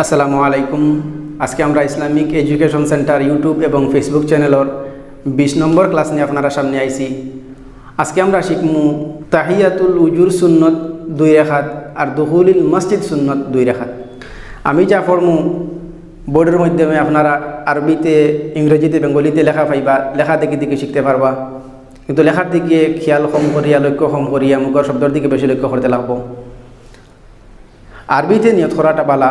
আসসালামু আলাইকুম। আজকে আমরা ইসলামিক এডুকেশন সেন্টার ইউটিউব এবং ফেসবুক চ্যানেলের বিশ নম্বর ক্লাস নিয়ে আপনারা সামনে আইছি। আজকে আমরা শিখমু তাহিয়াতুল উজুর সুন্নত দুই রেখাত আর দহুলিল মসজিদ সুন্নত দুই রেখাত। আমি যা পড়মু, বোর্ডের মাধ্যমে আপনারা আরবিতে, ইংরেজিতে, বেঙ্গলিতে লেখা পাইবা, লেখা দেখে দেখে শিখতে পারবা। কিন্তু লেখার দিকে খেয়াল কম করিয়া, লক্ষ্য কম করিয়া, মুখর শব্দের দিকে বেশি লক্ষ্য করতে লাগবো। আরবিতে নিয়ত করাটা বালা।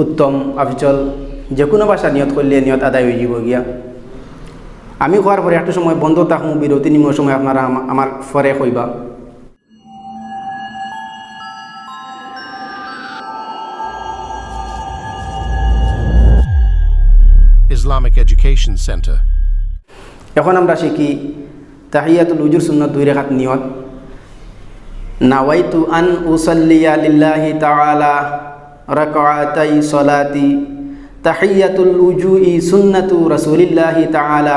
উত্তম অবিচল যে কোনো ভাষা নিয়ত করলে নিয়ত আদায় হয়ে যাব গিয়া। আমি হওয়ার পরে একটা সময় বন্ধ থাকব বিরতি নিময় সময় আপনারা আমা- আমার ফরে হইবা Islamic Education Center. এখন আমরা শিখি তাহিয়াতুল উজুর সুন্নত দুই রেখাত নিয়ত। নাওয়াইতু আন উসাল্লিয়া লিল্লাহি তাআলা রাকআতাই সলাতি তাহিয়াতুল উজুই সুন্নাতু রাসূলিল্লাহি তাআলা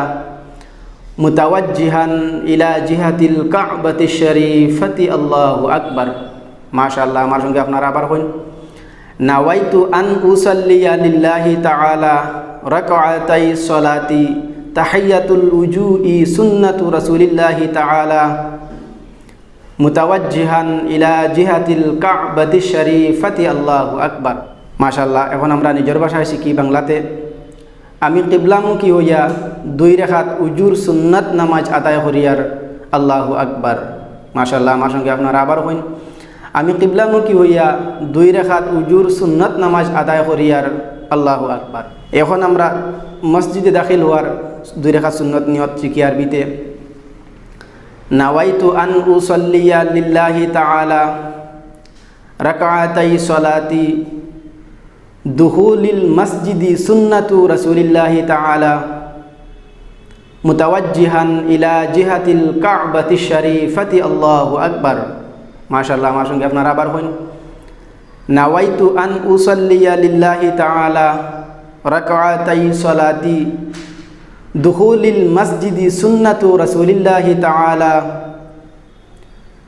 মুতাওয়াজ্জিহান ইলা জিহাতিল কাবাতি শরীফাতি আল্লাহু আকবার মাশাআল্লাহ আমার সঙ্গে আপনারা আবার হইন নাওয়াইতু আন উসাল্লিয়া লিল্লাহি তাআলা রাকআতাই সলাতি তাহিয়াতুল উজুই সুন্নাতু রাসূলিল্লাহি তাআলা মুতাওয়াজ্জিহান ইলা জিহাতিল কাবাতি শরীফাতি আল্লাহু আকবার। মাশাআল্লাহ, এখন আমরা নিজের ভাষায় শিখি বাংলাতে। আমি কিবলামুখী হইয়া দুই রেখাত উজুর সুন্নাত নামাজ আদায় করিয়ার আল্লাহ আকবার। মাশাআল্লাহ, আমার সঙ্গে আপনারা আবার হইন। আমি কিবলামুখী হইয়া দুই রেখাত উজুর সুন্নাত নামাজ আদায় করিয়ার আল্লাহ আকবার। এখন আমরা মসজিদে দাখিল হওয়ার দুই রেখাত সুন্নত নিয়ত শিখি আরবিতে। নাওয়াইতু আন উসল্লিয়া লিল্লাহি তাআলা রাকআতাই সলাতি দুহুলিল মসজিদি সুন্নাতু রাসূলিল্লাহি তাআলা মুতাওয়াজ্জিহান ইলা জিহাতিল কাবাতি শরীফাতি আল্লাহু আকবার মাশাআল্লাহ আমার সঙ্গে আপনারা আবার হইন নাওয়াইতু আন উসল্লিয়া লিল্লাহি তাআলা রাকআতাই সলাতি দুহুলিল মসজিদি সুন্নাতু রাসূলিল্লাহি তাআলা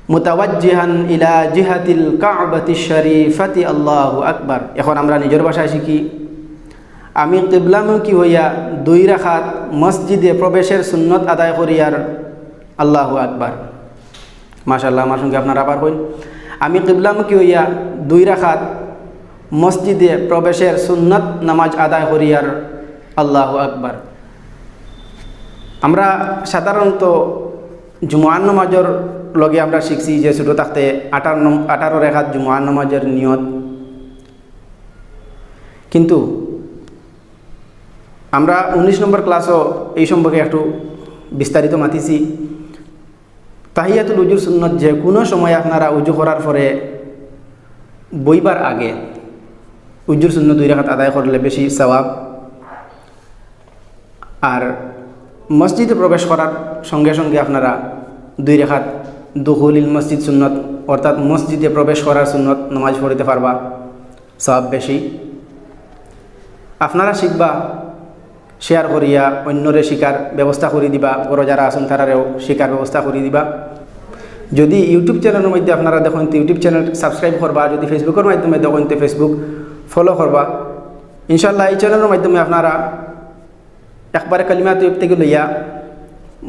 মুতাওয়াজ্জিহান ইলা জিহাতিল কাবাতি শরীফাতি আল্লাহ আকবার। এখন আমরা নিজের ভাষায় শিখি। আমি কিবলামুখী হইয়া দুই রাখাত মসজিদে প্রবেশের সুন্নত আদায় করিয়ার আল্লাহু আকবার। মাশাল্লাহ আমার সঙ্গে আপনারা আবার হইন। আমি কিবলামুখী হইয়া দুই রাখাত মসজিদে প্রবেশের সুন্নত নামাজ আদায় করিয়ার আল্লাহ আকবার। আমরা সাধারণত জুমান নমাজের লগে আমরা শিখছি যে ছোটো থাকতে আঠারো আঠারো রেখাত জুমান নমাজের নিয়ত। কিন্তু আমরা উনিশ নম্বর ক্লাসও এই সম্পর্কে একটু বিস্তারিত মাতিছি। তাহিয়াতুল উজুর সুন্নত যে কোনো সময় আপনারা উজু করার পরে বইবার আগে উজুর সুন্নত দুই রেখাত আদায় করলে বেশি সওয়াব। আর মসজিদে প্রবেশ করার সঙ্গে সঙ্গে আপনারা দুই রেখাত দুহুলিল মসজিদ সুন্নত, অর্থাৎ মসজিদে প্রবেশ করার সুন্নত নামাজ পড়িতে পারবা। সব বেশি। আপনারা শিখবা, শেয়ার করিয়া অন্যরে শিকার ব্যবস্থা করে দিবা, বড় যারা আছেন তারারেও শিকার ব্যবস্থা করে দিবা। যদি ইউটিউব চ্যানেলের মধ্যে আপনারা দেখুন তো ইউটিউব চ্যানেল সাবস্ক্রাইব করবা, যদি ফেসবুকের মাধ্যমে দেখুন তো ফেসবুক ফলো করবা। ইনশাল্লাহ এই চ্যানেলের মাধ্যমে আপনারা একবারে কালিমা তৈব থেকে লইয়া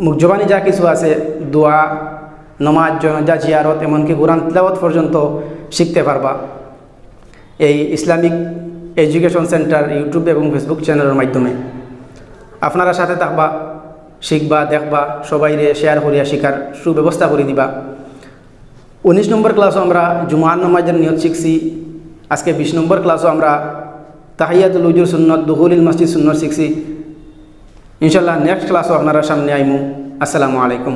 মুখজবানি যা কিছু আছে, দোয়া, নমাজ, জনজা, জিয়ারত, এমনকি কোরআন তিলাওয়াত পর্যন্ত শিখতে পারবা। এই ইসলামিক এডুকেশন সেন্টার, ইউটিউব এবং ফেসবুক চ্যানেলের মাধ্যমে। আপনারা সাথে থাকবা, শিখবা, দেখবা সবাইরে শেয়ার করিয়া শিখার সুব্যবস্থা করে দিবা। উনিশ নম্বর ক্লাসও আমরা জুমান নমাজের নিয়ত শিখছি। আজকে বিশ নম্বর ক্লাসও আমরা তাহিয়াতুল উজুর সুন্নত, দুহুলিল মসজিদ সুন্নত শিখছি। ইনশাল্লাহ নেক্সট ক্লাসও আপনারা সামনে আইমু। আসসালামু আলাইকুম।